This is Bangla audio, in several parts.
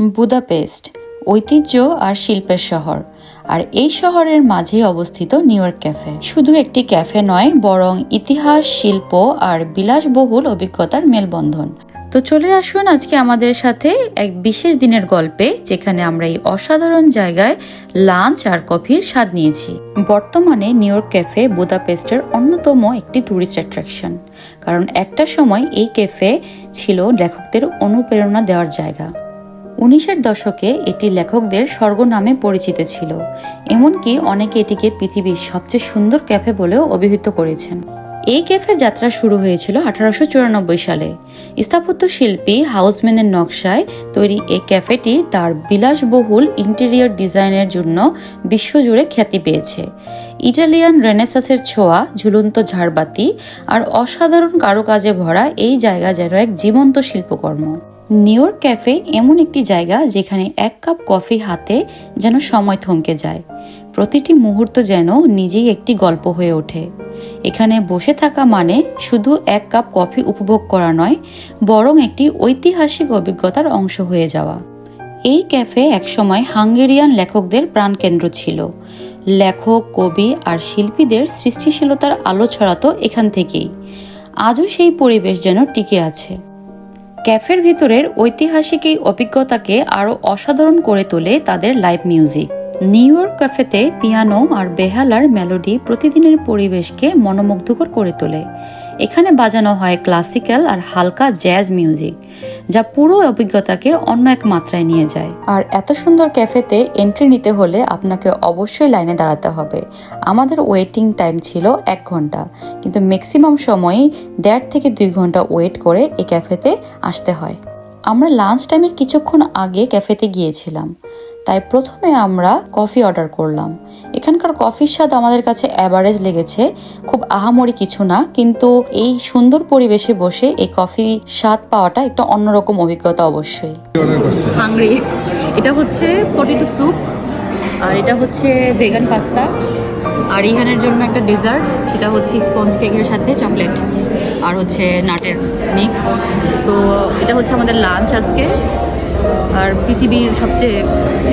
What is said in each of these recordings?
বুদাপেস্ট, ঐতিহ্য আর শিল্পের শহর। আর এই শহরের মাঝেই অবস্থিত নিউ ইয়র্ক ক্যাফে। শুধু একটি ক্যাফে নয়, বরং ইতিহাস, শিল্প আর বিলাসবহুল অভিজ্ঞতার মেলবন্ধন। তো চলে আসুন আজকে আমাদের সাথে এক বিশেষ দিনের গল্পে, যেখানে আমরা এই অসাধারণ জায়গায় লাঞ্চ আর কফির স্বাদ নিয়েছি। বর্তমানে নিউ ইয়র্ক ক্যাফে বুদাপেস্টের অন্যতম একটি ট্যুরিস্ট অ্যাট্রাকশন। কারণ একটা সময় এই ক্যাফে ছিল লেখকদের অনুপ্রেরণা দেওয়ার জায়গা। উনিশের দশকে এটি লেখকদের স্বর্গ নামে পরিচিত ছিল, এমনকি অনেকে এটিকে পৃথিবীর সবচেয়ে সুন্দর ক্যাফে বলেও অভিহিত করেছেন। এই ক্যাফের যাত্রা শুরু হয়েছিল আঠারোশো চুরানব্বই সালে। স্থাপত্য শিল্পী হাউসম্যানের নকশায় তৈরি এই ক্যাফেটি তার বিলাসবহুল ইন্টেরিয়র ডিজাইনের জন্য বিশ্বজুড়ে খ্যাতি পেয়েছে। ইটালিয়ান রেনেসাসের ছোঁয়া, ঝুলন্ত ঝাড়বাতি আর অসাধারণ কারুকাজে ভরা এই জায়গা যেন এক জীবন্ত শিল্পকর্ম। নিউ ইয়র্ক ক্যাফে এমন একটি জায়গা যেখানে এক কাপ কফি হাতে যেন সময় থমকে যায়। প্রতিটি মুহূর্ত যেন নিজেই একটি গল্প হয়ে ওঠে। এখানে বসে থাকা মানে শুধু এক কাপ কফি উপভোগ করা নয়, বরং একটি ঐতিহাসিক অভিজ্ঞতার অংশ হয়ে যাওয়া। এই ক্যাফে একসময় হাঙ্গেরিয়ান লেখকদের প্রাণকেন্দ্র ছিল। লেখক, কবি আর শিল্পীদের সৃষ্টিশীলতার আলো ছড়াতো এখান থেকেই। আজও সেই পরিবেশ যেন টিকে আছে। ক্যাফের ভিতরের ঐতিহাসিক এই অভিজ্ঞতাকে আরও অসাধারণ করে তোলে তাদের লাইভ মিউজিক। নিউ ইয়র্ক ক্যাফেতে পিয়ানো আর বেহালার মেলোডি প্রতিদিনের পরিবেশকে মনোমুগ্ধকর করে তোলে। এখানে বাজানো হয় ক্লাসিক্যাল আর হালকা জ্যাজ মিউজিক, যা পুরো অভিজ্ঞতাকে অন্য এক মাত্রায় নিয়ে যায়। আর এত সুন্দর ক্যাফেতে এন্ট্রি নিতে হলে আপনাকে অবশ্যই লাইনে দাঁড়াতে হবে। আমাদের ওয়েটিং টাইম ছিল এক ঘণ্টা, কিন্তু ম্যাক্সিমাম সময়ই দেড় থেকে দুই ঘণ্টা ওয়েট করে এই ক্যাফেতে আসতে হয়। আমরা লাঞ্চ টাইমের কিছুক্ষণ আগে ক্যাফেতে গিয়েছিলাম। তাই প্রথমে আমরা কফি অর্ডার করলাম। এখানকার কফির স্বাদ আমাদের কাছে অ্যাভারেজ লেগেছে। খুব আহামরি কিছু না, কিন্তু এই সুন্দর পরিবেশে বসে এই কফি স্বাদ পাওয়াটা একটা অন্যরকম অভিজ্ঞতা অবশ্যই। হাংরি এটা হচ্ছে পটেটো স্যুপ আর এটা হচ্ছে ভেগান পাস্তা আর ইহানের জন্য একটা ডেজার্ট সেটা হচ্ছে স্পঞ্জ কেকের সাথে চকলেট আর হচ্ছে নাটের মিক্স তো এটা হচ্ছে আমাদের লাঞ্চ আজকে। আর পৃথিবীর সবচেয়ে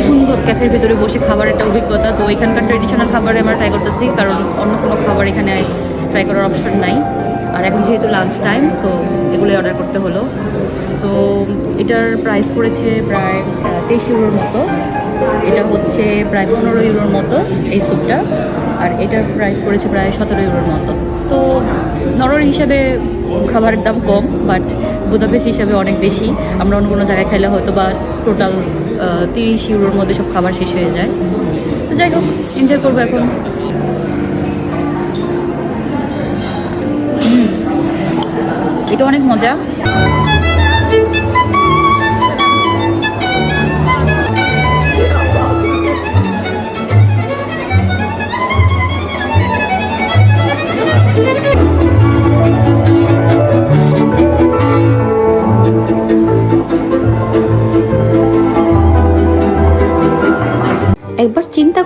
সুন্দর ক্যাফের ভিতরে বসে খাবার একটা অভিজ্ঞতা। তো এখানকার ট্রেডিশনাল খাবারে আমরা ট্রাই করতেছি, কারণ অন্য কোনো খাবার এখানে ট্রাই করার অপশন নাই। আর এখন যেহেতু লাঞ্চ টাইম সো এগুলোই অর্ডার করতে হলো। তো এটার প্রাইস পড়েছে প্রায় তেইশ ইউরোর মতো। এটা হচ্ছে প্রায় পনেরো ইউরোর মতো এই স্যুপটা আর এটার প্রাইস পড়েছে প্রায় সতেরো ইউরোর মতো। তো নরর হিসাবে খাবারের দাম কম বাট বুদাপেস্ট হিসাবে অনেক বেশি। আমরা অন্য কোনো জায়গায় খেলে হয়তো বা টোটাল তিরিশ ইউরোর মধ্যে সব খাবার শেষ হয়ে যায়। যাই হোক এনজয় করব এখন। এটা অনেক মজা।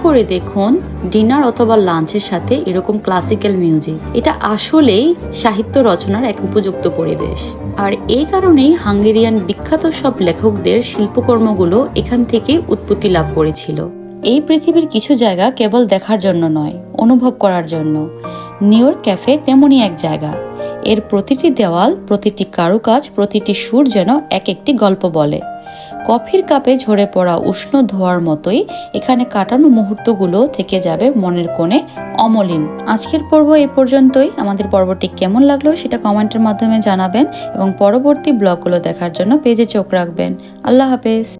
করে দেখুন ডিনার অথবা লাঞ্চের সাথে এরকম ক্লাসিক্যাল মিউজিক। এটা আসলেই সাহিত্য রচনার এক উপযুক্ত পরিবেশ। আর এই কারণেই হাঙ্গেরিয়ান বিখ্যাত সব লেখকদের শিল্পকর্মগুলো এখান থেকে উৎপত্তি লাভ করেছিল। এই পৃথিবীর কিছু জায়গা কেবল দেখার জন্য নয়, অনুভব করার জন্য। নিউ ইয়র্ক ক্যাফে তেমনই এক জায়গা। এর প্রতিটি দেওয়াল, প্রতিটি কারুকাজ, প্রতিটি সুর যেন এক একটি গল্প বলে। কফির কাপে ঝরে পড়া উষ্ণ ধোয়ার মতোই এখানে কাটানো মুহূর্তগুলো থেকে যাবে মনের কোণে। অমলিন, আজকের পর্ব এ পর্যন্তই। আমাদের পর্বটি কেমন লাগল সেটা কমেন্টের মাধ্যমে জানাবেন এবং পরবর্তী ব্লগগুলো দেখার জন্য পেজে চোখ রাখবেন। আল্লাহ হাফেজ।